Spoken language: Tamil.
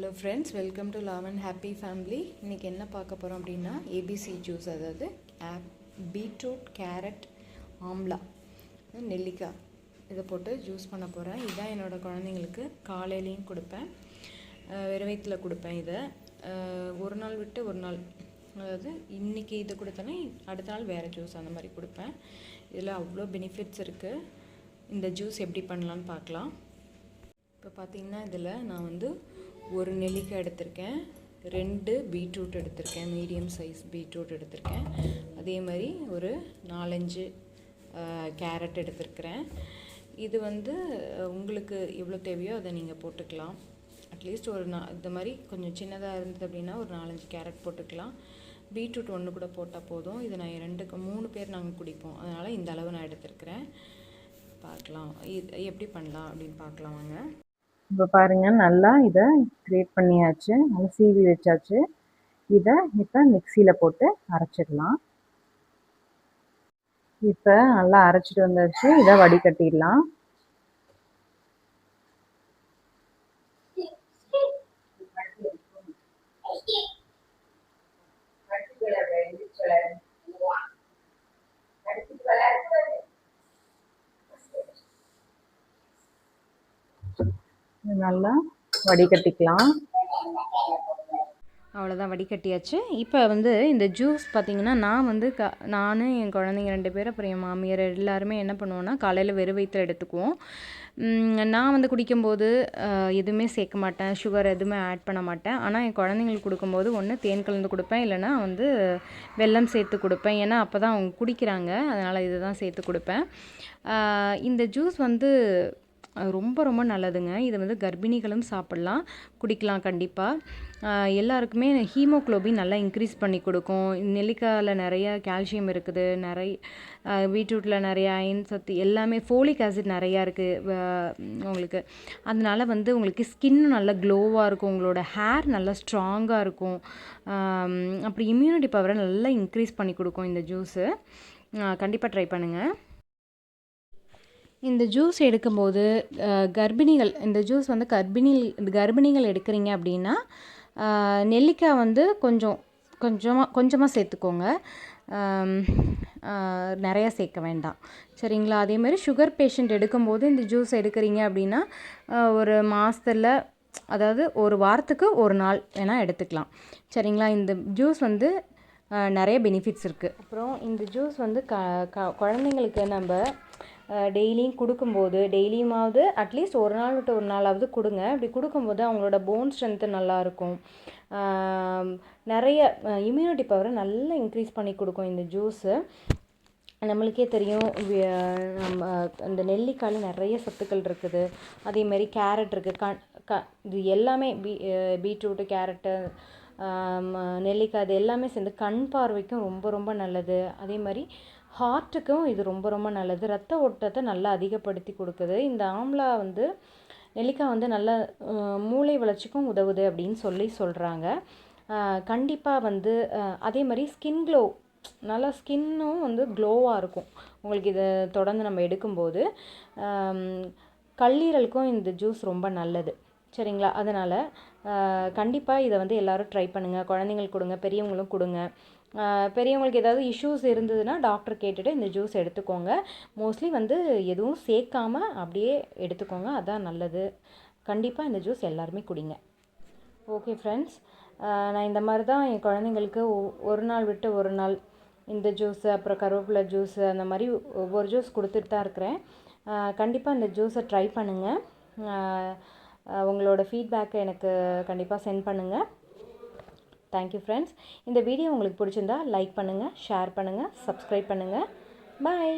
Hello friends welcome to love and happy family இன்றைக்கி என்ன பார்க்க போகிறோம் அப்படின்னா ஏபிசி ஜூஸ் அதாவது ஆப் பீட்ரூட் கேரட் ஆம்லா நெல்லிக்காய். இதை போட்டு ஜூஸ் பண்ண போகிறேன் இதான் என்னோடய குழந்தைங்களுக்கு காலையிலையும் கொடுப்பேன். வெறும் கொடுப்பேன் இதை. ஒரு நாள் விட்டு ஒரு நாள். அதாவது இன்றைக்கி இது கொடுத்தோன்னா அடுத்த நாள் வேறு ஜூஸ் அந்த மாதிரி கொடுப்பேன். இதில் அவ்வளோ பெனிஃபிட்ஸ் இருக்குது இந்த ஜூஸ் எப்படி பண்ணலான்னு பார்க்கலாம். இப்போ பார்த்தீங்கன்னா இதில் நான் வந்து ஒரு நெல்லிக்காய் எடுத்திருக்கேன் ரெண்டு பீட்ரூட் எடுத்திருக்கேன் மீடியம் சைஸ் பீட்ரூட் எடுத்திருக்கேன். அதே மாதிரி ஒரு நாலஞ்சு கேரட் எடுத்திருக்கிறேன். இது வந்து உங்களுக்கு எவ்வளோ தேவையோ அதை நீங்கள் போட்டுக்கலாம். அட்லீஸ்ட் ஒரு நா இந்த மாதிரி கொஞ்சம் சின்னதாக இருந்தது அப்படின்னா ஒரு நாலஞ்சு கேரட் போட்டுக்கலாம். பீட்ரூட் ஒன்று கூட போட்டால் போதும். இது நான் ரெண்டுக்கு மூணு பேர் நாங்கள் குடிப்போம். அதனால் இந்த அளவு நான் எடுத்திருக்கிறேன். பார்க்கலாம். இது எப்படி பண்ணலாம் அப்படின்னு பார்க்கலாம் வாங்க. இப்போ பாருங்க நல்லா இதை கிரேட் பண்ணியாச்சு. நல்லா சீவி வச்சாச்சு. இதை இப்போ மிக்சியில் போட்டு அரைச்சிடலாம். இப்போ நல்லா அரைச்சிட்டு வந்தாச்சு. இதை வடிகட்டிடலாம் இது நல்லா வடிகட்டிக்கலாம். அவ்வளோதான் வடிகட்டியாச்சு. இப்போ வந்து இந்த ஜூஸ் பார்த்தீங்கன்னா நான் வந்து க நான் என் குழந்தைங்க ரெண்டு பேரும் அப்புறம் என் மாமியார் எல்லாருமே என்ன பண்ணுவோன்னா காலையில் வெறும் வயிற்றில் எடுத்துக்குவோம். நான் வந்து குடிக்கும்போது எதுவுமே சேர்க்க மாட்டேன். சுகர் எதுவுமே ஆட் பண்ண மாட்டேன். ஆனால் என் குழந்தைங்களுக்கு கொடுக்கும்போது ஒன்று தேன் கலந்து கொடுப்பேன். இல்லைன்னா வந்து வெல்லம் சேர்த்து கொடுப்பேன். ஏன்னா அப்போ தான் அவங்க குடிக்கிறாங்க. அதனால் இதுதான் சேர்த்து கொடுப்பேன். இந்த ஜூஸ் வந்து ரொம்ப ரொம்ப நல்லதுங்க. இது வந்து கர்ப்பிணிகளும் சாப்பிட்லாம். குடிக்கலாம் கண்டிப்பாக எல்லாருக்குமே ஹீமோக்ளோபின் நல்லா இன்க்ரீஸ் பண்ணி கொடுக்கும். நெல்லிக்காயில் நிறைய கால்சியம் இருக்குது. நிறைய பீட்ரூட்டில் நிறைய அயன் சத்து எல்லாமே ஃபோலிக் ஆசிட் நிறையா இருக்குது உங்களுக்கு. அதனால வந்து உங்களுக்கு ஸ்கின்னும் நல்லா க்ளோவாக இருக்கும். உங்களோட ஹேர் நல்லா ஸ்ட்ராங்காக இருக்கும். அப்புறம் இம்யூனிட்டி பவரை நல்லா இன்க்ரீஸ் பண்ணி கொடுக்கும் இந்த ஜூஸு கண்டிப்பாக ட்ரை பண்ணுங்கள் இந்த ஜூஸ் எடுக்கும்போது கர்ப்பிணிகள் இந்த ஜூஸ் வந்து கர்ப்பிணி கர்ப்பிணிகள் எடுக்கிறீங்க அப்படின்னா நெல்லிக்காய் வந்து கொஞ்சம் கொஞ்சமாக கொஞ்சமாக சேர்த்துக்கோங்க. நிறையா சேர்க்க வேண்டாம். சரிங்களா? அதேமாதிரி சுகர் பேஷண்ட் எடுக்கும்போது இந்த ஜூஸ் எடுக்கிறீங்க அப்படின்னா ஒரு மாதத்தில் அதாவது ஒரு வாரத்துக்கு ஒரு நாள் வேணால் எடுத்துக்கலாம். சரிங்களா? இந்த ஜூஸ் வந்து நிறைய பெனிஃபிட்ஸ் இருக்குது அப்புறம் இந்த ஜூஸ் வந்து க க குழந்தைங்களுக்கு நம்ம டெய்லியும் கொடுக்கும்போது டெய்லியுமாவது அட்லீஸ்ட் ஒரு நாள் விட்டு ஒரு நாளாவது கொடுங்க. அப்படி கொடுக்கும்போது அவங்களோட போன் ஸ்ட்ரென்த்து நல்லாயிருக்கும் நிறைய இம்யூனிட்டி பவரை நல்லா இன்க்ரீஸ் பண்ணி கொடுக்கும் இந்த ஜூஸு நம்மளுக்கே தெரியும் நம்ம இந்த நெல்லிக்காயில் நிறைய சத்துக்கள் இருக்குது. அதே மாதிரி கேரட் இருக்குது க க இது எல்லாமே பீ பீட்ரூட்டு கேரட்டு நெல்லிக்காய் இது எல்லாமே சேர்ந்து கண் பார்வைக்கும் ரொம்ப ரொம்ப நல்லது. அதே மாதிரி ஹார்ட்டுக்கும் இது ரொம்ப ரொம்ப நல்லது. ரத்த ஓட்டத்தை நல்லா அதிகப்படுத்தி கொடுக்குது. இந்த ஆம்லா வந்து நெல்லிக்காய் வந்து நல்ல மூளை வளர்ச்சிக்கும் உதவுது அப்படின்னு சொல்லி சொல்கிறாங்க கண்டிப்பாக வந்து அதே மாதிரி ஸ்கின் க்ளோ நல்லா ஸ்கின்னும் வந்து க்ளோவாக இருக்கும். உங்களுக்கு இதை தொடர்ந்து நம்ம எடுக்கும்போது கல்லீரலுக்கும் இந்த ஜூஸ் ரொம்ப நல்லது. சரிங்களா? அதனால் கண்டிப்பாக இதை வந்து எல்லோரும் ட்ரை பண்ணுங்கள் குழந்தைங்களுக்கு கொடுங்க பெரியவங்களும் கொடுங்க. பெரியவங்களுக்கு ஏதாவது இஷ்யூஸ் இருந்ததுன்னா டாக்டர் கேட்டுட்டு இந்த ஜூஸ் எடுத்துக்கோங்க. மோஸ்ட்லி வந்து எதுவும் சேர்க்காம அப்படியே எடுத்துக்கோங்க. அதான் நல்லது. கண்டிப்பாக இந்த ஜூஸ் எல்லாருமே குடிங்க. ஓகே ஃப்ரெண்ட்ஸ் நான் இந்த மாதிரி தான் என் குழந்தைங்களுக்கு ஒ- ஒரு நாள் விட்டு ஒரு நாள் இந்த ஜூஸு அப்புறம் கருவேப்பிலை ஜூஸு அந்த மாதிரி ஒவ்வொரு ஜூஸ் கொடுத்துட்டு தான் இருக்கிறேன். கண்டிப்பாக இந்த ஜூஸை ட்ரை பண்ணுங்கள் உங்களோட ஃபீட்பேக்கை எனக்கு கண்டிப்பாக சென்ட் பண்ணுங்கள் தேங்க்யூ ஃப்ரெண்ட்ஸ் இந்த வீடியோ உங்களுக்கு பிடிச்சிருந்தா லைக் பண்ணுங்கள் ஷேர் பண்ணுங்கள் சப்ஸ்கிரைப் பண்ணுங்கள் பாய்